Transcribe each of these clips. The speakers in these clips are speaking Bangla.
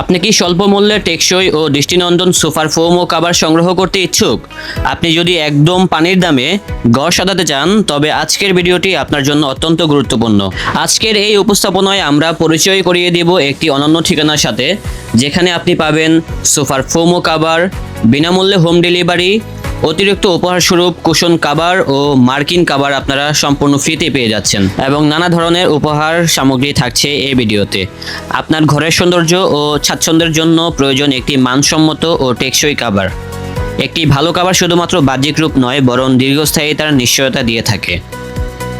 আপনি কি স্বল্প মূল্যে টেকসই ও দৃষ্টিনন্দন সোফার ফোম ও কাভার সংগ্রহ করতে ইচ্ছুক? আপনি যদি একদম পানির দামে গড় সাজাতে চান, তবে আজকের ভিডিওটি আপনার জন্য অত্যন্ত গুরুত্বপূর্ণ। আজকের এই উপস্থাপনায় আমরা পরিচয় করিয়ে দেব একটি অনন্য ঠিকানার সাথে, যেখানে আপনি পাবেন সোফার ফোম ও কাভার বিনামূল্যে হোম ডেলিভারি অতিরিক্ত উপহারস্বরূপ কুশন কাবার ও মার্কিন কাবার আপনারা সম্পূর্ণ ফ্রিতে পেয়ে যাচ্ছেন এবং নানা ধরনের উপহার সামগ্রী থাকছে এই ভিডিওতে। আপনার ঘরের সৌন্দর্য ও স্বাচ্ছন্দ্যের জন্য প্রয়োজন একটি মানসম্মত ও টেকসই কাবার। একটি ভালো কাবার শুধুমাত্র বাহ্যিক রূপ নয়, বরং দীর্ঘস্থায়ী তার নিশ্চয়তা দিয়ে থাকে।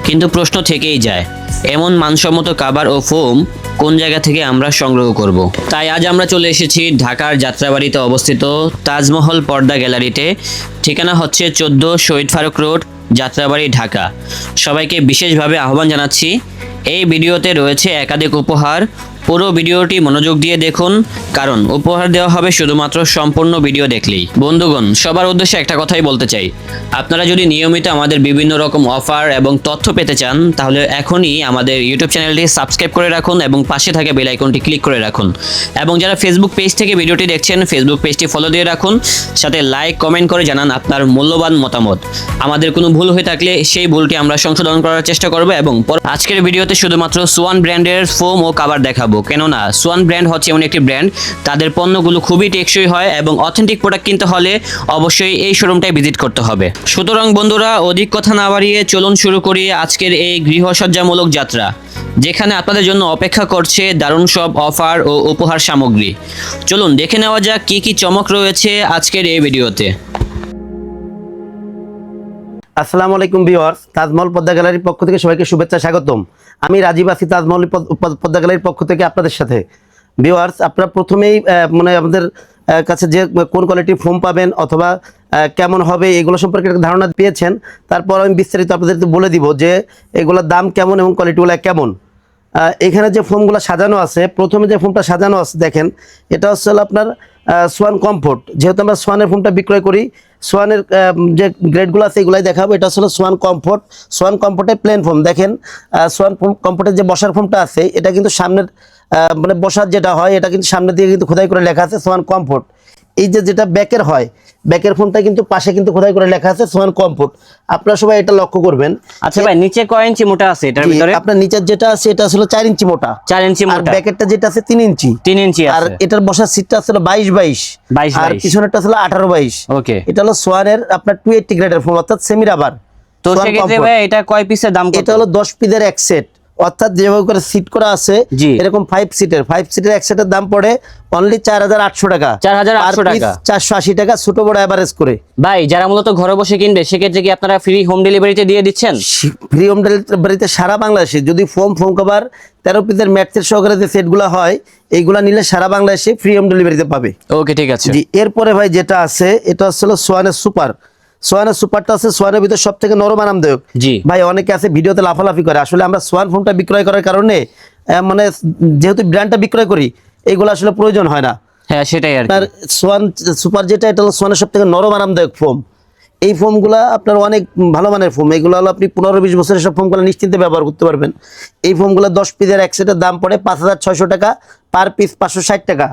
কিন্তু প্রশ্ন থেকেই যায়, এমন মানসম্মত কাবার ও ফোম কোন জায়গা থেকে আমরা সংগ্রহ করব। তাই আজ আমরা চলে এসেছি ঢাকার যাত্রাবাড়িতে অবস্থিত তাজমহল পর্দা গ্যালারিতে ঠিকানা হচ্ছে চোদ্দ শহীদ ফারুক রোড, যাত্রাবাড়ি, ঢাকা সবাইকে বিশেষভাবে আহ্বান জানাচ্ছি, এই ভিডিওতে রয়েছে একাধিক উপহার পুরো ভিডিওটি মনোযোগ দিয়ে দেখুন, কারণ উপহার দেওয়া হবে শুধুমাত্র সম্পূর্ণ ভিডিও দেখলেই। বন্ধুগণ, সবার উদ্দেশ্যে একটা কথাই বলতে চাই। আপনারা যদি নিয়মিত আমাদের বিভিন্ন রকম অফার এবং তথ্য পেতে চান, তাহলে এখনই আমাদের ইউটিউব চ্যানেলটি সাবস্ক্রাইব করে রাখুন এবং পাশে থাকা বেল আইকনটি ক্লিক করে রাখুন। এবং যারা ফেসবুক পেজ থেকে ভিডিওটি দেখছেন ফেসবুক পেজটি ফলো দিয়ে রাখুন, সাথে লাইক কমেন্ট করে জানান আপনার মূল্যবান মতামত। আমাদের কোনো ভুল হয়ে থাকলে সেই ভুলটি আমরা সংশোধন করার চেষ্টা করব এবং আজকের ভিডিওতে শুধুমাত্র সোয়ান ব্র্যান্ডের ফোম ও কাভার দেখাবো। কেননা সোয়ান ব্র্যান্ড হচ্ছে এমন একটি ব্র্যান্ড তাদের পণ্যগুলো খুবই টেকসই হয় এবং অথেন্টিক প্রোডাক্ট কিনতে হলে অবশ্যই এই শোরুমটাই ভিজিট করতে হবে। সুতরাং বন্ধুরা, অধিক কথা না বাড়িয়ে চলুন শুরু করি আজকের এই গৃহসজ্জামূলক যাত্রা, যেখানে আপনাদের জন্য অপেক্ষা করছে দারুণ সব অফার ও উপহার সামগ্রী। চলুন দেখে নেওয়া যাক কি কি চমক রয়েছে আজকের এই ভিডিওতে আসসালামু আলাইকুম ভিউয়ার্স, তাজমহল পদ্মা গ্যালারির পক্ষ থেকে সবাইকে শুভেচ্ছা, স্বাগতম। আমি রাজীব আছি তাজমহল পদ- পদ- পদ্মা গ্যালারির পক্ষ থেকে আপনাদের সাথে। ভিউয়ার্স, আপনারা প্রথমেই মানে আমাদের কাছে যে, কোন কোয়ালিটির ফোম পাবেন অথবা কেমন হবে এগুলো সম্পর্কে একটা ধারণা পেয়েছেন, তারপর আমি বিস্তারিত আপনাদের বলে দিব যে এগুলোর দাম কেমন এবং কোয়ালিটিগুলো কেমন। এখানে যে ফোমগুলো সাজানো আছে, প্রথমে যে ফোমটা সাজানো আছে, দেখেন, এটা হচ্ছে আপনার সোয়ান কমফোর্ট যেহেতু আমরা সোয়ানের ফোমটা বিক্রয় করি সোয়ানের যে গ্রেডগুলো আছে এগুলাই দেখাবো। এটা হচ্ছে সোয়ান কমফোর্ট। সোয়ান কমফোর্টের প্লেন ফোম দেখেন সোয়ান কমফোর্টের যে বসার ফোমটা আছে, এটা কিন্তু সামনের মানে বসার যেটা হয়, এটা কিন্তু সামনের দিকে কিন্তু খোদাই করে লেখা আছে সোয়ান কমফোর্ট। এই যে যেটা ব্যাকের হয় ব্যাকের ফোনটা কিন্তু পাশে কিন্তু খোদাই করে লেখা আছে? Swan Comfort. আপনারা সবাই এটা লক্ষ্য করবেন। আচ্ছা ভাই নিচে কয় ইঞ্চি মোটা আছে এটার ভিতরে? আপনার নিচের যেটা আছে এটা আসলে চার ইঞ্চি মোটা। চার ইঞ্চি মোটা আর মোটা। ব্যাকেটটা যেটা আছে তিন ইঞ্চি। তিন ইঞ্চি আর এটার বসার সিটটা আসলে বাইশ বাইশ। 22 আর 22 পিছনেরটা আসলে আঠারো বাইশ। ওকে। এটা হলো সোয়ানের আপনার টু এইটটি গ্রেডের ফোন অর্থাৎ সেমি রাবার তো সেক্ষেত্রে। ভাই এটা কয় পিসের দাম কত? এটা হলো দশ পিসের এক সেট অর্থাৎ যেভাবে করে সিট করা আছে। এরকম ফাইভ সিটের ফাইভ সিটের এক সেটের দাম পড়ে অনলি চার হাজার আটশো টাকা। 4,800 টাকা। চারশো আশি টাকা ছোট বড় অ্যাভারেজ করে। ভাই যারা মূলত ঘরে বসে কিনবে সেক্ষেত্রে কি আপনারা ফ্রি হোম ডেলিভারিতে দিয়ে দিচ্ছেন? ফ্রি হোম ডেলিভারিতে সারা বাংলাদেশে যদি ফোম ফোম কভার তেরো পিসের ম্যাটসের সহকারে যে সেটগুলো হয় এইগুলা নিলে সারা বাংলাদেশে ফ্রি হোম ডেলিভারিতে পাবে। ওকে ঠিক আছে। জি এরপরে ভাই যেটা আছে এটা হচ্ছে সোয়ানের সুপার সোয়ানের সুপারটা আছে সোয়ানের ভিতর সব থেকে নরম আরামদায়ক জি। ভাই অনেকে আছে ভিডিওতে লাফালাফি করে। আসলে আমরা সোয়ান ফোনটা বিক্রয় করার কারণে মানে যেহেতু ব্র্যান্ডটা বিক্রয় করি এইগুলো আসলে প্রয়োজন হয় না। হ্যাঁ সেটাই আর সোয়ান সুপার যেটা এটা হলো সোয়ানের সব থেকে নরম আরামদায়ক ফোম। এই ফোমগুলো আপনার অনেক ভালো মানের ফোম। এগুলো হলো আপনি পনেরো বিশ বছরের সব ফোমগুলো নিশ্চিন্তে ব্যবহার করতে পারবেন। এই ফোমগুলো দশ পিসের এক সেটের দাম পড়ে পাঁচ হাজার ছয়শো টাকা পার পিস পাঁচশো ষাট টাকা।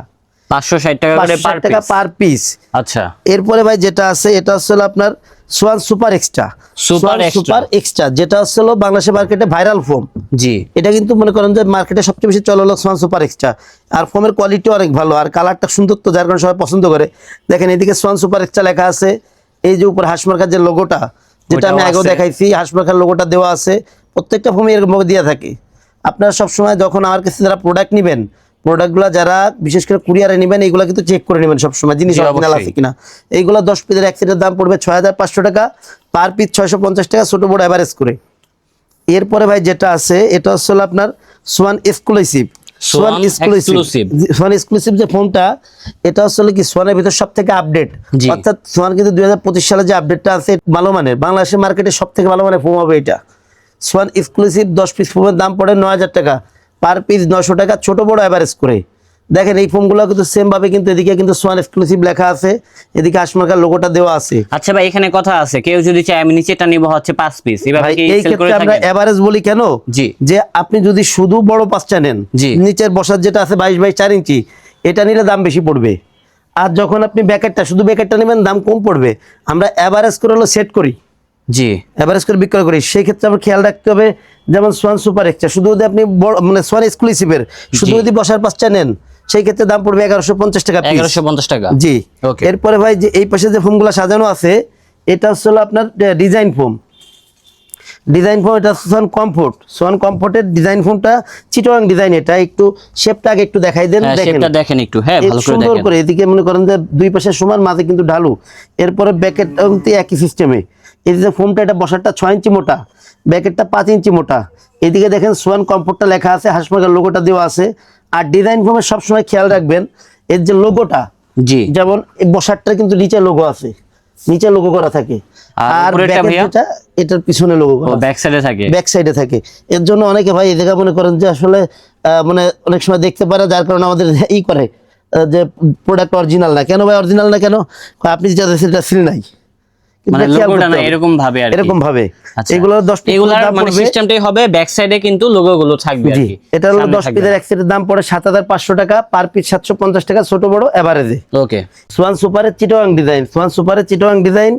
পাঁচশো ষাট টাকা করে পাঁচশো পার টাকা পার পিস আচ্ছা। এরপরে ভাই যেটা আছে এটা হলো আপনার Swan super extra super extra যেটা হলো বাংলাদেশের মার্কেটে ভাইরাল ফোম জি। এটা কিন্তু মনে করেন যে মার্কেটে সবচেয়ে বেশি চলে হলো সোয়ান সুপার এক্সট্রা আর ফোমের কোয়ালিটি অনেক ভালো আর কালারটা সুন্দর তো যার কারণে সবাই পছন্দ করে। দেখেন এদিকে সোয়ান সুপার এক্সট্রা লেখা আছে এই যে উপর হাঁসমার্কার যে লোগোটা যেটা আমি আগেও। দেখাইছি হাঁসমার্কার লোগোটা দেওয়া আছে। প্রত্যেকটা ফোমে এরকম দেওয়া থাকে। আপনারা সবসময় যখন আমার কাছে যারা প্রোডাক্ট নেবেন প্রোডাক্টগুলো যারা বিশেষ করে কুরিয়ারে নেবেন এইগুলো কিন্তু চেক করে নেবেন সবসময় জিনিস অরিজিনাল আছে কিনা। এইগুলো দশ পিসের এক সেটের দাম পড়বে ছয় হাজার পাঁচশো টাকা পার পিস ছয়শো পঞ্চাশ টাকা ছোটো বড় অ্যাভারেজ করে। এরপরে ভাই যেটা আছে এটা হচ্ছে আপনার Swan exclusive Swan exclusive Swan exclusive যে ফোনটা এটা হচ্ছে কি সোয়ানের ভিতর সব থেকে আপডেট অর্থাৎ সোয়ান কিন্তু দুই হাজার পঁচিশ সালে যে আপডেটটা আছে ভালো মানের। বাংলাদেশের মার্কেটে সব থেকে ভালো মানের ফোন হবে এটা। সোয়ান এক্সক্লুসিভ দশ পিস ফোনের দাম পড়ে নয় হাজার টাকা। পার পিস নশো টাকা ছোট বড় অ্যাভারেজ করে। দেখেন এই ফোনগুলো কিন্তু সেম ভাবে কিন্তু এদিকে কিন্তু সোয়ান এক্সক্লুসিভ লেখা আছে এদিকে আশমার্কার লোগোটা দেওয়া আছে। আচ্ছা ভাই এখানে কথা আছে কেউ যদি চায় আমি নিচেটা নিব হচ্ছে পাঁচ পিস এভাবে ভাই কি এই ক্ষেত্রে আমরা এভারেজ বলি কেন? জি। যে আপনি যদি শুধু বড় পাঁচটা নেন জি। নিচের বসার যেটা আছে বাইশ বাই চার ইঞ্চি এটা নিলে দাম বেশি পড়বে। আর যখন আপনি ব্যাকেটটা শুধু ব্যাকেটটা নেবেন দাম কম পড়বে। আমরা অ্যাভারেজ করে হলো সেট করি। জি। অ্যাভারেজ করে বিক্রয় করি সেই ক্ষেত্রে আমার খেয়াল রাখতে হবে যেমন সোয়ান সুপার এক্সট্রা শুধু যদি আপনি মানে সোয়ান এক্সক্লুসিভের শুধু যদি বসার পাঁচটা নেন সেই ক্ষেত্রে দাম পড়বে এগারোশো পঞ্চাশ টাকা এগারোশো পঞ্চাশ টাকা। জি। ওকে এরপরে ভাই যে এই পাশে যে ফোমগুলো সাজানো আছে এটা হচ্ছে আপনার ডিজাইন ফোম ডিজাইন ফোম এটা সোয়ান কমফোর্ট সোয়ান কমফোর্টের ডিজাইন ফোমটা চিটোয়াং ডিজাইন এটা একটু শেপটা আগে একটু দেখাই দেন হ্যাঁ দেখেন। শেপটা দেখেন একটু। হ্যাঁ ভালো করে সুন্দর করে এদিকে মনে করেন যে দুই পাশে সমান মাঝে কিন্তু ঢালু। এরপরে ব্যাকেট একই সিস্টেমে এই যে ফোমটা এটা বসারটা ছয় ইঞ্চি মোটা ব্যাকেটটা পাঁচ ইঞ্চি মোটা। এদিকে দেখেন সোয়ান কমফোর্টটা লেখা আছে হাসপাতাল লোগোটা দেওয়া আছে। আর ডিজাইন ফোমের সবসময় খেয়াল রাখবেন এর যে লোগোটা জি। যেমন বসারটা কিন্তু নিচে লোগো আছে নিচে লোগো করা থাকে। আর এটার পিছনে লোগো করা ব্যাক সাইডে থাকে? ব্যাক সাইডে থাকে। এর জন্য অনেকে ভাই এই জায়গা মনে করেন যে আসলে আহ, মানে অনেক সময় দেখতে পারে যার কারণে আমাদের ই করে যে প্রোডাক্ট অরিজিনাল না। কেন ভাই অরিজিনাল না কেন? আপনি যেটা সেটা সিল নাই। মানে লোগোটা না এরকম ভাবে আর এরকম ভাবে। আচ্ছা। এগুলো দশ পিস এগুলার মানে সিস্টেমটাই হবে ব্যাক সাইডে কিন্তু লোগো গুলো থাকবে আর কি। এটা হলো সামনে দশ থাকবে পিসের এক সেটের দাম পড়ে সাত হাজার পাঁচশো টাকা পার পিস সাতশো পঞ্চাশ টাকা ছোট বড় এভারেজে ওকে সোয়ান সুপারের ডিজাইন সোয়ান সুপারের চিটোয়াং ডিজাইন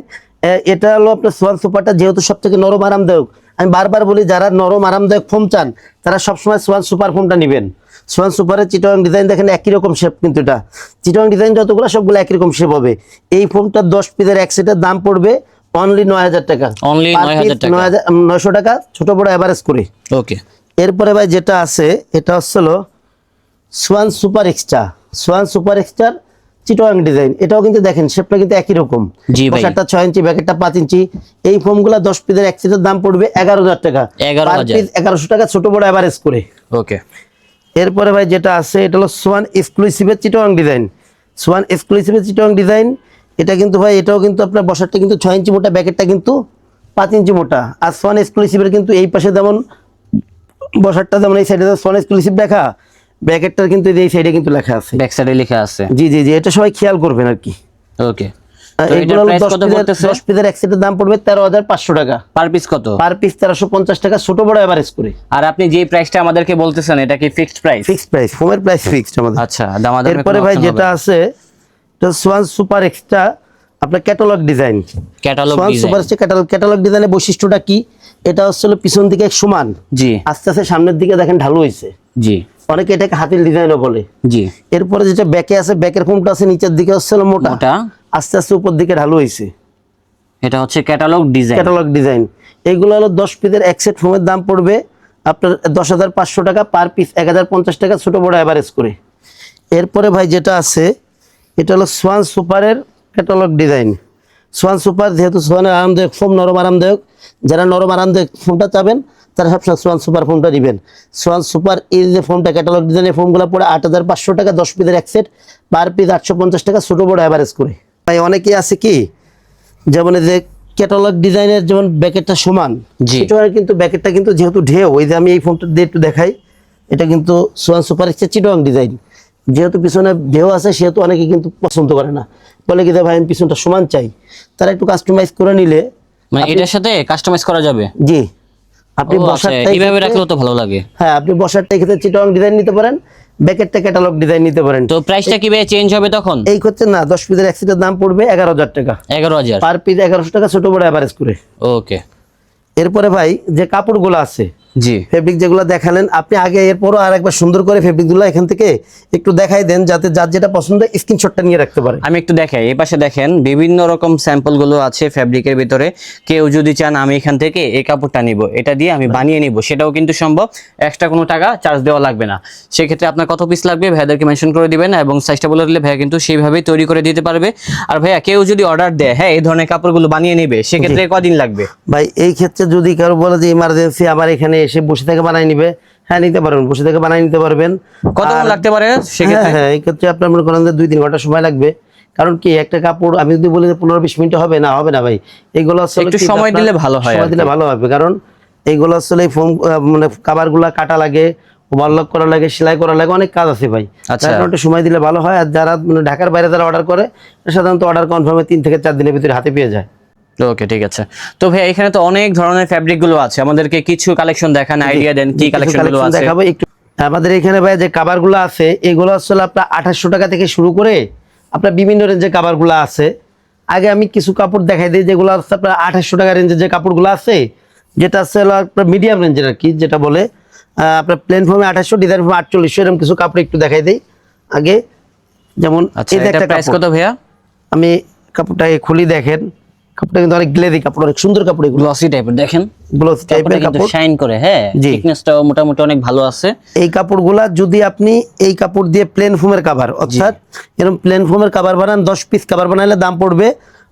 এটা হলো আপনার সোয়ান সুপারটা যেহেতু সব থেকে নরম আরামদায়ক। আমি বারবার বলি যারা নরম আরামদায়ক ফোম চান তারা সবসময় সোয়ান সুপার ফোমটা নেবেন। সোয়ান সুপারের চিটোয়াং ডিজাইন দেখেন একই রকম শেপ কিন্তু এটা। চিটোয়াং ডিজাইন যতগুলো সবগুলো একই রকম শেপ হবে। এই ফোমটা দশ পিসের এক সেটের দাম পড়বে অনলি নয় হাজার টাকা। Only Per 9,000 piece টাকা। 9,000 নয়শো টাকা ছোট বড় অ্যাভারেজ করে। ওকে এরপরে ভাই যেটা আছে এটা হচ্ছিল Swan super extra Swan super এক্সট্রার চিটোয়াং ডিজাইন এটাও কিন্তু দেখেন শেপটা কিন্তু একই রকম। ছয় ইঞ্চি ব্যাকেটটা পাঁচ ইঞ্চি এই ফোমগুলো দশ পিসের এক সেটের দাম পড়বে এগারো হাজার টাকা। 11,000 পিস এগারোশো টাকা ছোট বড় অ্যাভারেজ করে। ওকে এরপরে ভাই যেটা আছে এটা হলো সোয়ান এক্সক্লুসিভের চিটোয়াং ডিজাইন সোয়ান এক্সক্লুসিভের চিটোয়াং ডিজাইন এটা কিন্তু ভাই এটাও কিন্তু আপনার বসারটা কিন্তু ছয় ইঞ্চি মোটা ব্যাকেটটা কিন্তু পাঁচ ইঞ্চি মোটা। আর সোয়ান এক্সক্লুসিভের কিন্তু এই পাশে যেমন বসারটা যেমন এই সাইডে সোয়ান এক্সক্লুসিভ দেখা ব্যাকেটটার কিন্তু এই সাইডে কিন্তু লেখা আছে। ব্যাক সাইডে লেখা আছে। জি জি জি এটা সবাই খেয়াল করবেন আর কি। ওকে দাম পড়বে তেরো হাজার পাঁচশো টাকা। পার পিস কত? পার পিস তেরোশো পঞ্চাশ টাকা ছোট বড় করে। আর আপনি যে প্রাইসটা আমাদেরকে বলতেছেন এটা কি ফিক্সড প্রাইস ফিক্সড প্রাইস ফোমের প্রাইস ফিক্সড আমাদের। আচ্ছা দামাদামি এরপরে ভাই যেটা আছে সোয়ান সুপার এক্সট্রা আপনার catalogue design catalogue super design catalogue catalogue ডিজাইনের বৈশিষ্ট্যটা কি? এটা হচ্ছে পিছন দিকে সমান। জি। আস্তে আস্তে সামনের দিকে দেখেন ঢালু হয়েছে। জি। অনেকে এটাকে হাতির ডিজাইনও বলে। জি। এরপরে যেটা ব্যাকে আছে ব্যাকের ফোমটা আছে নিচের দিকে হচ্ছে মোটা। আস্তে আস্তে উপর দিকে ঢালু হয়েছে এটা হচ্ছে ক্যাটালগ ডিজাইন ক্যাটালগ ডিজাইন এইগুলো হলো দশ পিসের এক সেট ফোমের দাম পড়বে আপনার দশ হাজার পাঁচশো টাকা পার পিস এক হাজার পঞ্চাশ টাকা ছোটো বড় অ্যাভারেজ করে। এরপরে ভাই যেটা আছে এটা হলো সোয়ান সুপারের ক্যাটালগ ডিজাইন সোয়ান সুপার যেহেতু সোয়ানের আরামদায়ক ফোম নরম আরামদায়ক যারা নরম আরামদায়ক ফোনটা চাবেন তারা সবসময় সোয়ান সুপার ফোনটা নেবেন। সোয়ান সুপার এই যে ফোনটা ক্যাটালগ ডিজাইনের ফোনগুলো পড়ে আট হাজার পাঁচশো টাকা দশ পিসের এক সেট পার পিস আটশো পঞ্চাশ টাকা ছোটো বড় অ্যাভারেজ করে। ভাই অনেকেই আছে কি যেমন এই যে ক্যাটালগ ডিজাইনের যেমন ব্যাকেটটা সমান জি। চিটোয়ার কিন্তু ব্যাকেটটা কিন্তু যেহেতু ঢেউ ওই যে আমি এই ফোনটা দিয়ে একটু দেখাই এটা কিন্তু সোয়ান সুপার এক্সের চিটোয়াং ডিজাইন যেহেতু পিছনে ঢেউ আছে সেহেতু অনেকে কিন্তু পছন্দ করে না। বলে কি ভাই আমি পিছনটা সমান চাই। তারা একটু কাস্টমাইজ করে নিলে মানে এটার সাথে কাস্টমাইজ করা যাবে? জি। আপনি আচ্ছা বসারটা এইভাবে রাখলেও তো ভালো লাগে। হ্যাঁ আপনি বসারটা ক্ষেত্রে চিটোয়াং ডিজাইন নিতে পারেন। ব্যাকেটটা ক্যাটালগ ডিজাইন নিতে পারেন। তো প্রাইসটা কীভাবে চেঞ্জ হবে তখন? এই ক্ষেত্রে না দশ পিসের এক সেটের দাম পড়বে এগারো হাজার টাকা। এগারো হাজার। পার পিস 1100 টাকা ছোট বড় অ্যাভারেজ করে। ওকে এরপরে ভাই যে কাপড়গুলো আছে জি। ফেব্রিক যেগুলো দেখালেন আপনি আগে এরপরও আর একবার সুন্দর করে ফেব্রিকগুলো এখান থেকে একটু দেখাই দেন যাতে যার যেটা পছন্দ স্ক্রিনশটটা নিয়ে রাখতে পারে। আমি একটু দেখাই এই পাশে দেখেন বিভিন্ন রকম স্যাম্পলগুলো আছে ফেব্রিকের ভিতরে। কেউ যদি চান আমি এখান থেকে এই কাপড়টা নিব এটা দিয়ে আমি বানিয়ে নিব সেটাও কিন্তু সম্ভব। এক্সট্রা কোনো টাকা চার্জ দেওয়া লাগবে না। সেক্ষেত্রে আপনার কত পিস লাগবে ভাইয়াদেরকে মেনশন করে দিবেন এবং সাইজটা বলে দিলে ভাইয়া কিন্তু সেইভাবেই তৈরি করে দিতে পারবে। আর ভাইয়া কেউ যদি অর্ডার দেয় হ্যাঁ এই ধরনের কাপড়গুলো বানিয়ে নিবে সেক্ষেত্রে কদিন লাগবে? ভাই এই ক্ষেত্রে যদি কারও বলে যে ইমার্জেন্সি আমার এখানে এসে বসে থেকে বানাই নিবে। হ্যাঁ নিতে পারবেন বসে থেকে বানাই নিতে পারবেন। কতক্ষণ লাগতে পারে হ্যাঁ সেক্ষেত্রে? হ্যাঁ এই ক্ষেত্রে আপনার মনে করেন যে দুই তিন ঘণ্টা সময় লাগবে। কারণ কি একটা কাপড় আমি যদি বলি যে পনেরো বিশ মিনিটে হবে না হবে না ভাই। এগুলো একটু সময় দিলে ভালো হয় সময় দিলে ভালো হবে কারণ এইগুলো আসলে ফোম মানে কাবারগুলা কাটা লাগে ওভারলক করা লাগে সেলাই করা লাগে অনেক কাজ আছে ভাই। আচ্ছা। একটু সময় দিলে ভালো হয় আর যারা মানে ঢাকার বাইরে যারা অর্ডার করে সাধারণত অর্ডার কনফার্মে তিন থেকে চার দিনের ভিতরে হাতে পেয়ে যায়। ওকে ঠিক আছে। তো ভাই এখানে তো অনেক ধরনের ফ্যাব্রিকগুলো আছে। আমাদেরকে কিছু কালেকশন দেখান আইডিয়া দেন কি কালেকশনগুলো আছে। দেখাবো। একটু আমাদের এখানে ভাই যে কাবারগুলো আছে এগুলো আসলে আপনার আঠাশশো টাকা থেকে শুরু করে আপনার বিভিন্ন রেঞ্জের কাবারগুলো আছে। আগে আমি কিছু কাপড় দেখাই দিই যেগুলো হচ্ছে আপনার আঠাশশো টাকা রেঞ্জের যে কাপড়গুলো আছে যেটা আছে আপনার মিডিয়াম রেঞ্জের আর কি যেটা বলে আপনার প্লেন ফর্মে আঠাশশো ডিজাইন ফর্মে আটচল্লিশশো এরকম কিছু কাপড় একটু দেখাই দিই। আগে যেমন আচ্ছা এই একটা প্রাইস কত ভাইয়া? আমি কাপড়টাকে খুলি দেখেন। কাপড়টা কিন্তু অনেক গ্লেদি কাপড় অনেক সুন্দর কাপড় এগুলো। গ্লসি টাইপের দেখেন? কাপড়টা টাইপের কাপড়। শাইন করে হ্যাঁ। থিকনেসটাও মোটামুটি অনেক ভালো আছে। এই কাপড়গুলা যদি আপনি এই কাপড় দিয়ে প্লেন ফোমের কাভার অর্থাৎ এরকম প্লেন ফোমের কাভার বানান দশ পিস কাভার বানাইলে দাম পড়বে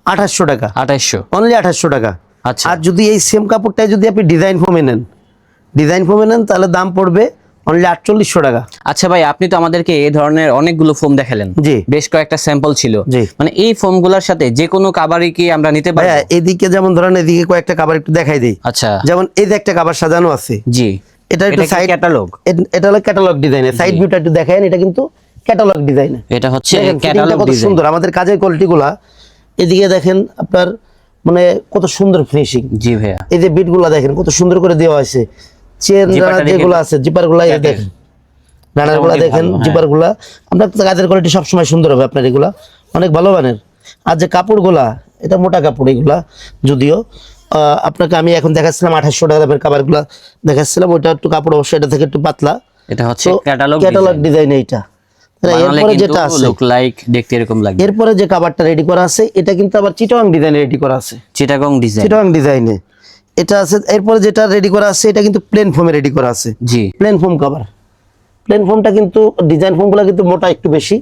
আঠাশশো টাকা। আঠাইশশো অনলি আঠাশশো টাকা। আচ্ছা। আর যদি এই সেম কাপড়টাই যদি আপনি ডিজাইন ফোমে নেন ডিজাইন ফোমে নেন তাহলে দাম পড়বে অনলি আটচল্লিশশো টাকা। আচ্ছা ভাই আপনি তো আমাদেরকে এই ধরনের অনেকগুলো ফোম দেখালেন। জি। বেশ কয়েকটা স্যাম্পল ছিল। জি। মানে এই ফোমগুলোর সাথে যে কোনো কাবারই কি আমরা নিতে পারি এদিকে যেমন ধরেন এদিকে কয়েকটা কাভার একটু দেখাই দিই। আচ্ছা। যেমন এই যে একটা কাভার সাজানো আছে। জি। এটা একটু সাইড ক্যাটালগ এটা হলো ক্যাটালগ ডিজাইনের সাইড ভিউটা একটু দেখেন এটা কিন্তু ক্যাটালগ ডিজাইনের এটা হচ্ছে ক্যাটালগ ডিজাইন সুন্দর। আমাদের কাজের কোয়ালিটিগুলা এদিকে দেখেন আপনার মানে কত সুন্দর ফিনিশিং জি ভাইয়া। এই যে বিটগুলা দেখেন কত সুন্দর করে দেওয়া হয়েছে। চেন রানার যেগুলো আছে জিপারগুলা দেখেন। রানারগুলা দেখেন হ্যাঁ। জিপারগুলা। তো কাজের কোয়ালিটি সবসময় সুন্দর হবে আপনার এগুলা। অনেক ভালো মানের। আর যে কাপড়গুলা এটা মোটা কাপড় এগুলা যদিও আপনাকে আমি এখন দেখাচ্ছিলাম আঠাশশো টাকা দামের কাপড়গুলা দেখাচ্ছিলাম ওইটা একটু কাপড় অবশ্যই এটা থেকে একটু পাতলা। এটা হচ্ছে ক্যাটালগ ক্যাটালগ ডিজাইন এইটা। এরপরে যেটা আছে লুক লাইক দেখতে এরকম এরপরে যে কাভারটা রেডি করা আছে এটা কিন্তু আবার চিটং ডিজাইন রেডি করা আছে। চিটাগং ডিজাইন চিটং ডিজাইনে এটা আছে এরপরে যেটা রেডি করা আছে এটা কিন্তু প্লেন ফোমে রেডি করা আছে। জি। প্লেন ফোম কভার প্লেন ফোমটা কিন্তু ডিজাইন ফোমগুলো কিন্তু মোটা একটু বেশি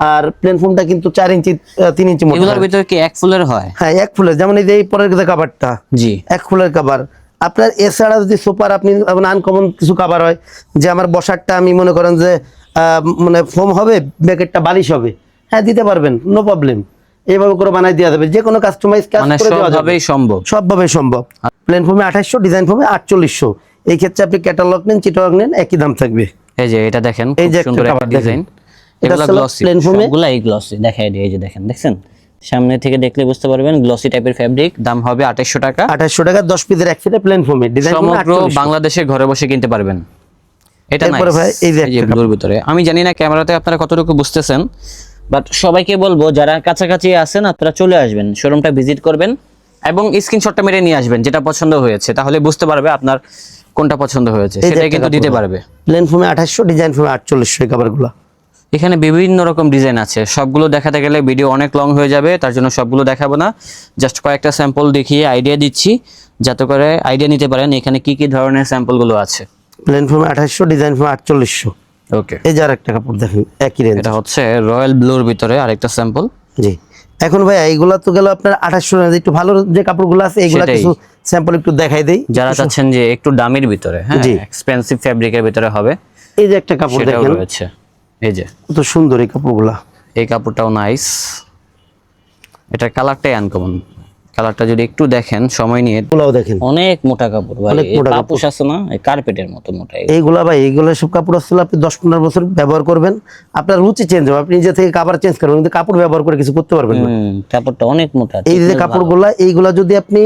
আর প্লেন ফোমটা কিন্তু চার ইঞ্চি আহ, তিন ইঞ্চি মোটা। এগুলোর ভিতরে কি এক ফুলের হয়? হ্যাঁ এক ফুলের যেমন এই যে পরের যে কাভারটা জি। এক ফুলের কাভার আপনার এছাড়া যদি সুপার আপনি আনকমন কিছু কাভার হয় যে আমার বসারটা আমি মনে করেন যে আহ, মানে ফোম হবে ব্যাকেটটা বালিশ হবে হ্যাঁ দিতে পারবেন নো প্রবলেম এইভাবে করে বানাই দেওয়া যাবে। যে কোনো কাস্টমাইজ কাজ মানে করে দেওয়া যাবে। সম্ভব। সবভাবে সম্ভব। প্লেন ফোমে আঠাশশো ডিজাইন ফোমে আটচল্লিশশো। এই ক্ষেত্রে আপনি ক্যাটালগ নেন চিটলগ নেন একই দাম থাকবে। এই যে এটা দেখেন এই যে সুন্দর একটা ডিজাইন এটা এগুলো গ্লসি plain foam এ- সবগুলা এই গ্লসি দেখাই দিই এই যে দেখেন দেখছেন? সামনে থেকে দেখলে বুঝতে পারবেন গ্লসি টাইপের ফ্যাব্রিক দাম হবে আঠাশশো টাকা। আঠাশশো টাকা দশ পিসের এক সেটে প্লেন ফোমে ডিজাইন সমগ্র বাংলাদেশে ঘরে বসে কিনতে পারবেন। এটা ভাই এই যে ব্লুর ভিতরে আমি জানি না ক্যামেরাতে আপনারা কতটুকু বুঝতেছেন বাট সবাইকে বলব যারা কাছাকাছি আছেন আপনারা চলে আসবেন শোরুমটা ভিজিট করবেন। এবং স্ক্রিনশটটা মেরে নিয়ে আসবেন যেটা পছন্দ হয়েছে। তাহলে বুঝতে পারবে আপনার কোনটা পছন্দ হয়েছে। সেটাই কিন্তু দিতে পারবে। প্লেন ফোমে আঠাশশো ডিজাইন ফোমে আটচল্লিশশো কাভারগুলো এখানে বিভিন্ন রকম ডিজাইন আছে। সবগুলো দেখাতে গেলে ভিডিও অনেক লং হয়ে যাবে তার জন্য সবগুলো দেখাবো না। জাস্ট কয়েকটা স্যাম্পল দেখিয়ে আইডিয়া দিচ্ছি যাতে করে আইডিয়া নিতে পারেন এখানে কি কি ধরনের স্যাম্পলগুলো আছে। প্লেন ফোমে আঠাশশো ডিজাইন ফোমে আটচল্লিশশো। ওকে এই যে আর একটা কাপড় দেখেন একই রেঞ্জ এটা হচ্ছে রয়্যাল ব্লুর ভিতরে আরেকটা স্যাম্পল। জি। এখন ভাই এইগুলা তো গেল আপনার আঠাশশো একটু ভালো যে কাপড়গুলো আছে এইগুলা কিছু স্যাম্পল একটু দেখাই দেই। যারা চাচ্ছেন যে একটু দামের ভিতরে হ্যাঁ। এক্সপেন্সিভ ফ্যাব্রিকের ভিতরে হবে এই যে একটা কাপড় দেখেন। রয়েছে। এই যে। কত সুন্দর এই কাপড়গুলা। এই কাপড়টাও নাইস এটা কালারটাই আনকমন কালারটা যদি একটু দেখেন সময় নিয়ে। এগুলাও দেখেন। অনেক মোটা কাপড় ভাই। পাপুস আছে না? এই কার্পেটের মতো মোটা এইগুলা ভাই এইগুলো সব কাপড় আসলে আপনি দশ পনেরো বছর ব্যবহার করবেন। আপনার রুচি চেঞ্জ হবে। আপনি নিজে থেকে কাপড় চেঞ্জ করবেন কিন্তু কাপড় ব্যবহার করে কিছু করতে পারবেন না। কাপড়টা অনেক মোটা এই যে কাপড়গুলা এইগুলা যদি আপনি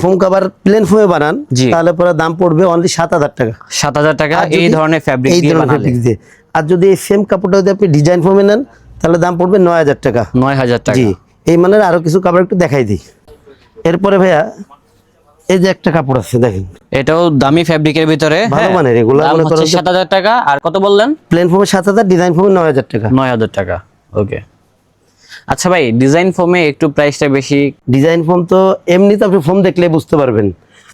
ফোম কাভার প্লেন ফোমে বানান তাহলে পরে দাম পড়বে অনলি সাত হাজার টাকা। সাত হাজার টাকা এই ধরনের ফ্যাব্রিক এই দিয়ে ধরনের বানালে। দিয়ে। আর যদি এই সেম কাপড়টা যদি আপনি ডিজাইন ফোমে নেন তাহলে দাম পড়বে নয় হাজার টাকা। নয় হাজার টাকা। জি। এই মানের আরও কিছু কাপড় একটু দেখাই দিই। এরপরে ভাইয়া এই যে একটা কাপড় আছে দেখেন। এটাও দামি ফ্যাব্রিকের ভিতরে ভালো হ্যাঁ, মানের এগুলা মনে করেন যে- সাত হাজার টাকা আর কত বললেন? প্লেন ফর্মে সাত হাজার ডিজাইন ফোমে নয় হাজার টাকা। নয় হাজার টাকা ওকে। আচ্ছা ভাই ডিজাইন ফর্মে একটু প্রাইসটা বেশি? ডিজাইন ফর্ম তো এমনিতে আপনি ফোম দেখলে বুঝতে পারবেন।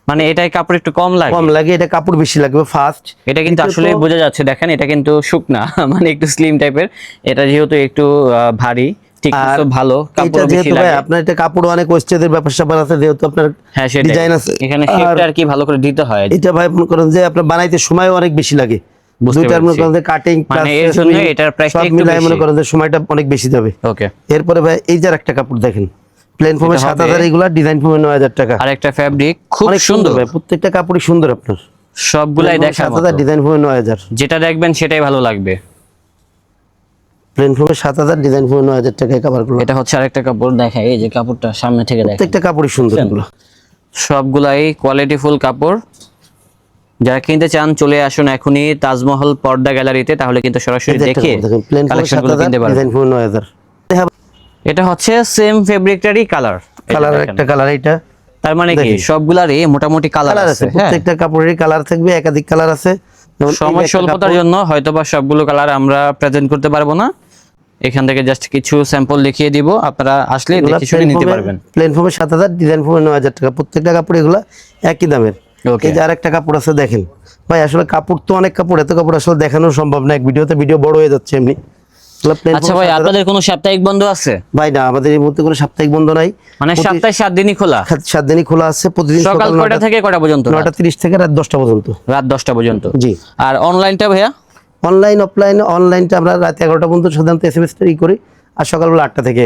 মানে এটাই কাপড় একটু কম লাগে? কম লাগে এটা কাপড় বেশি লাগবে ফার্স্ট এটা কিন্তু আসলে বোঝা যাচ্ছে দেখেন এটা কিন্তু শুকনা মানে একটু স্লিম টাইপের এটা যেহেতু একটু ভারী ভালো কাপড় বেশি লাগে। আপনার এটা কাপড় অনেক ওয়েস্টেজের ব্যাপার স্যাপার আছে যেহেতু আপনার হ্যাঁ সেটাই। ডিজাইন আছে। এখানে শেপটা আর কি ভালো করে দিতে হয়। এটা ভাই মনে করেন যে আপনার বানাইতে সময় অনেক বেশি লাগে। দুইটার মনে করেন যে কাটিং মানে এর জন্য এটার price টা একটু মিলাই মনে করেন যে সময়টা অনেক বেশি যাবে। ওকে এরপরে ভাই এই যে একটা কাপড় দেখেন প্লেন এগুলা ডিজাইন ফোমে নয় হাজার টাকা। আর একটা ফ্যাব্রিক খুব অনেক সুন্দর ভাই প্রত্যেকটা কাপড়ই সুন্দর আপনার। সবগুলাই ডিজাইন যেটা দেখবেন সেটাই ভালো লাগবে। প্লেন ফোমে সাত হাজার ডিজাইন ফোমে নয় হাজার টাকায় কাপড়গুলো এটা হচ্ছে আরেকটা কাপড় দেখায় এই যে কাপড়টা সামনে থেকে দেখেন প্রত্যেকটা কাপড়ই সুন্দর এগুলো। সবগুলাই কোয়ালিটি ফুল কাপড়। যারা কিনতে চান চলে আসুন এখনই তাজমহল পর্দা গ্যালারিতে তাহলে কিন্তু সরাসরি দেখে কালেকশনগুলো কিনতে পারবেন। এটা হচ্ছে সেম ফেব্রিকটারই কালার কালার একটা কালার এটা তার মানে কি? সবগুলারই মোটামুটি কালার আছে হ্যাঁ। প্রত্যেকটা কাপড়েরই কালার থাকবে একাধিক কালার আছে। সময় স্বল্পতার জন্য হয়তোবা সবগুলো কালার আমরা প্রেজেন্ট করতে পারব না। এখান থেকে জাস্ট কিছু স্যাম্পল দেখিয়ে দিব। আপনারা আসলে দেখে শুনে নিতে পারবেন। foam-এ সাত হাজার ডিজাইন ফোমে নয় হাজার টাকা। প্রত্যেকটা কাপড় এগুলো একই দামের। Okay. এই যে আরেকটা কাপড় আছে দেখেন। ভাই আসলে কাপড় তো অনেক কাপড় এত কাপড় আসলে দেখানো সম্ভব না। এক ভিডিওতে ভিডিও বড় হয়ে যাচ্ছে এমনি। আচ্ছা ভাই 7,000 আপনাদের কোনো সাপ্তাহিক বন্ধ আছে? ভাই না আমাদের এই মুহূর্তে কোনো সাপ্তাহিক বন্ধ নাই। মানে সপ্তাহে সাত দিনই খোলা? সাত- সাত দিনই খোলা আছে। প্রতিদিন সকাল সকাল কয়টা থেকে কয়টা পর্যন্ত? নয়টা তিরিশ থেকে রাত দশটা পর্যন্ত। রাত দশটা পর্যন্ত? জি। আর অনলাইনটা ভাইয়া? অনলাইন অফলাইন অনলাইনটা আমরা রাত এগারোটা পর্যন্ত সাধারণত এস এম এস ই করি আর সকালবেলা আটটা থেকে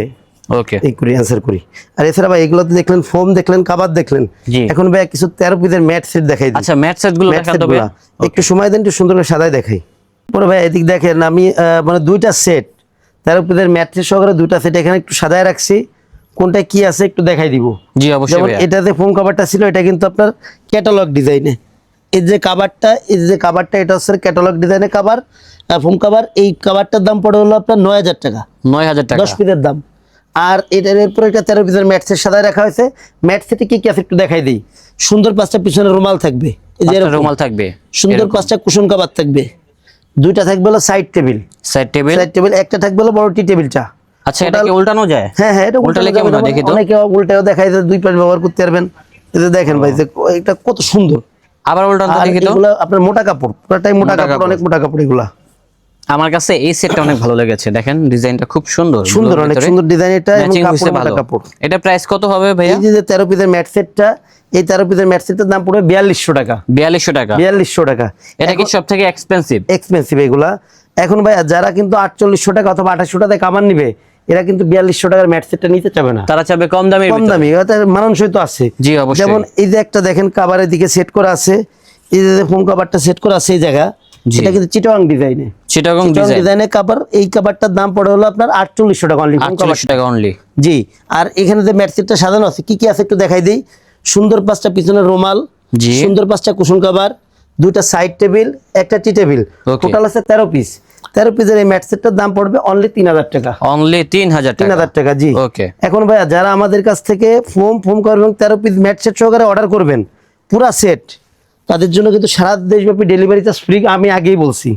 ওকে এই করি অ্যান্সার করি। আর এছাড়া ভাই এগুলোতে দেখলেন ফোম দেখলেন কাবার দেখলেন। এখন ভাই কিছু তেরো পিসের ম্যাট সেট দেখাই আচ্ছা ম্যাট সেটগুলো ম্যাট সেট তো একটু সময় দেন একটু সুন্দর করে সাদাই দেখাই। পরে ভাই এদিক দেখেন আমি মানে দুইটা সেট তেরো পিসের ম্যাট সেট সহকারে দুইটা সেট এখানে একটু সাদায় রাখছি। কোনটা কি আছে একটু দেখাই দিব। জি অবশ্যই যেমন এটাতে ফোম কাভারটা ছিল এটা কিন্তু আপনার ক্যাটালগ ডিজাইনে এই যে কাভারটা এই যে কাভারটা এটা হচ্ছে ক্যাটালগ ডিজাইনের কাভার ফোম কাভার এই কাভারটার দাম পড়ে হলো আপনার নয় হাজার টাকা। নয় হাজার টাকা। দশ পিসের দাম। আর এটার এরপরে একটা তেরো পিসের ম্যাট সেট সাদায় রাখা হয়েছে। ম্যাট সেটে কি কি আছে একটু দেখাই দিই। সুন্দর পাঁচটা পিছনে রুমাল থাকবে। এই যে রুমাল থাকবে। সুন্দর পাঁচটা কুশন কাভার থাকবে। দুইটা থাকবে হলো side table side table side table একটা থাকবে হলো বড় টি টেবিলটা। আচ্ছা এটা কি উল্টানো যায়? হ্যাঁ হ্যাঁ এটা উল্টালে উল্টালে কেমন? দেখি তো। অনেকে উল্টাও দেখায় যে দুই পাশ ব্যবহার করতে পারবেন। যে দেখেন ভাই যে এটা কত সুন্দর। আবার উল্টানো আর দেখি তো। এগুলো আপনার মোটা কাপড় পুরোটাই মোটা কাপড়। অনেক মোটা কাপড় এগুলা। আমার কাছে এই সেটটা অনেক ভালো লেগেছে দেখেন ডিজাইনটা খুব সুন্দর সুন্দর অনেক সুন্দর ডিজাইন এটা এবং কাপড় মোটা কাপড়। এটা প্রাইস কত হবে ভাইয়া? এই যে যে তেরো পিসের ম্যাট সেটটা এই তেরো পিসের ম্যাট সেটের দাম পড়বে বিয়াল্লিশশো টাকা। বিয়াল্লিশশো টাকা। বিয়াল্লিশশো টাকা। এটা কি সব থেকে এক্সপেন্সিভ এক্সপেন্সিভ এগুলা। এখন ভাই যারা কিন্তু আটচল্লিশশো টাকা অথবা আঠাশশো টাকায় কামান নিবে এরা কিন্তু বিয়াল্লিশশো টাকার ম্যাট সেটটা নিতে চাবে না। তারা চাবে কম দামে কম দামি মানানসই তো আছে। জি, অবশ্যই। যেমন এই যে একটা দেখেন কাবারের দিকে সেট করা আছে। এই যে ফোন কাবারটা সেট করা আছে এই জায়গা। এটা কিন্তু চিটাং ডিজাইনে চিটাগং চিটাং ডিজাইন কাবার এই কাবারটার দাম পড়ে হলো আপনার আটচল্লিশশো টাকা অনলি আটচল্লিশশো টাকা অনলি জি আর এখানে যে ম্যাট সেটটা সাজানো আছে কি কি আছে একটু দেখাই দিই। সুন্দর পাঁচটা পিছনের রুমাল জি। সুন্দর পাঁচটা কুশন কাবার দুইটা সাইড টেবিল একটা টি টেবিল টোটাল আছে তেরো পিস তেরো পিসের এই ম্যাট সেটটার দাম পড়বে অনলি তিন হাজার টাকা। অনলি তিন হাজার তিন টাকা হাজার টাকা জি। ওকে এখন ভাইয়া যারা আমাদের কাছ থেকে ফোম ফোম করবেন এবং তেরো পিস ম্যাট সেট সহকারে অর্ডার করবেন পুরা সেট তাদের জন্য কিন্তু সারা দেশব্যাপী ডেলিভারি চার্জ ফ্রি আমি আগেই বলছি।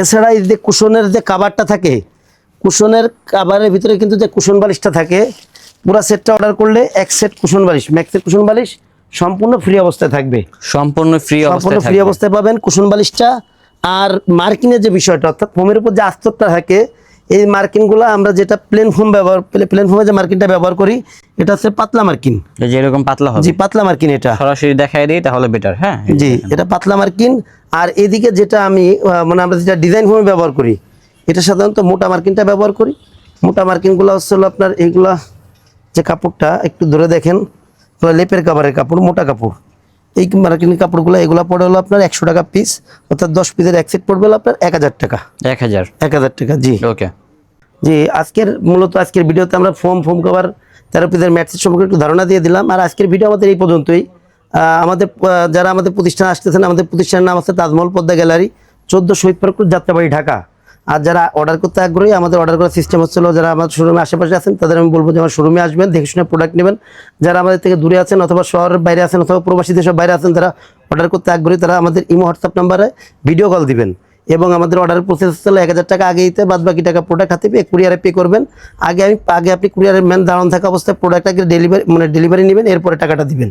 এছাড়া এই যে কুশনের যে কাবারটা থাকে কুশনের কাবারের ভিতরে কিন্তু যে কুশন বালিশটা থাকে পুরা সেটটা অর্ডার করলে এক সেট কুশন বালিশ ম্যাক্সের কুশন বালিশ সম্পূর্ণ ফ্রি অবস্থায় থাকবে। সম্পূর্ণ ফ্রি সম্পূর্ণ ফ্রি অবস্থায় পাবেন কুশন বালিশটা। আর মার্কিনের যে বিষয়টা অর্থাৎ ফোমের উপর যে আস্তরটা থাকে এই মার্কিনগুলো আমরা যেটা প্লেন ফোম ব্যবহার প্লেন ফোমে যে মার্কিনটা ব্যবহার করি এটা হচ্ছে পাতলা মার্কিন। যে এরকম পাতলা হবে। জি পাতলা মার্কিন এটা। সরাসরি দেখাই দিই তাহলে বেটার হ্যাঁ? জি এটা পাতলা মার্কিন। আর এদিকে যেটা আমি মানে আমরা যেটা ডিজাইন ফোমে ব্যবহার করি এটা সাধারণত মোটা মার্কিনটা ব্যবহার করি। মোটা মার্কিনগুলো হচ্ছে হলো আপনার এইগুলা যে কাপড়টা একটু ধরে দেখেন লেপের কাপড়ের কাপড় মোটা কাপড়। এই মার্কিন কাপড়গুলো এগুলো পড়ে হলো আপনার একশো টাকা পিস অর্থাৎ দশ পিসের এক সেট পড়বে হলো আপনার এক হাজার টাকা। এক হাজার। এক হাজার টাকা জি। ওকে। জি আজকের মূলত আজকের ভিডিওতে আমরা ফোম ফোম কভার তেরো পিসের ম্যাটসের সম্পর্কে একটু ধারণা দিয়ে দিলাম। আর আজকের ভিডিও আমাদের এই পর্যন্তই। আমাদের যারা আমাদের প্রতিষ্ঠান আসতেছেন আমাদের প্রতিষ্ঠানের নাম আছে তাজমহল পদ্মা গ্যালারি চোদ্দ শহীদ পার্কুর যাত্রাবাড়ি ঢাকা। আর যারা অর্ডার করতে আগ্রহী, আমাদের অর্ডার করার সিস্টেম হচ্ছিল যারা আমাদের শোরুমে আশেপাশে আছেন, তাদের আমি বলব যে আমার শোরুমে আসবেন, দেখে শুনে প্রোডাক্ট নেবেন। যারা আমাদের থেকে দূরে আছেন অথবা শহরের বাইরে আছেন অথবা প্রবাসী দেশের বাইরে আছেন, তারা অর্ডার করতে আগ্রহী, তারা আমাদের ইমো, হোয়াটসঅ্যাপ নাম্বারে ভিডিও কল দিবেন। এবং আমাদের অর্ডারের প্রসেস হচ্ছে এক হাজার টাকা আগে দিতে বাদ বাকি টাকা প্রোডাক্ট হাতে পেয়ে কুরিয়ারে পে করবেন। আগে আমি, আগে আপনি কুরিয়ারের ম্যান দাঁড়ানো থাকা অবস্থায় প্রোডাক্টটাকে ডেলিভারি মানে ডেলিভারি নেবেন, এরপরে টাকাটা দিবেন।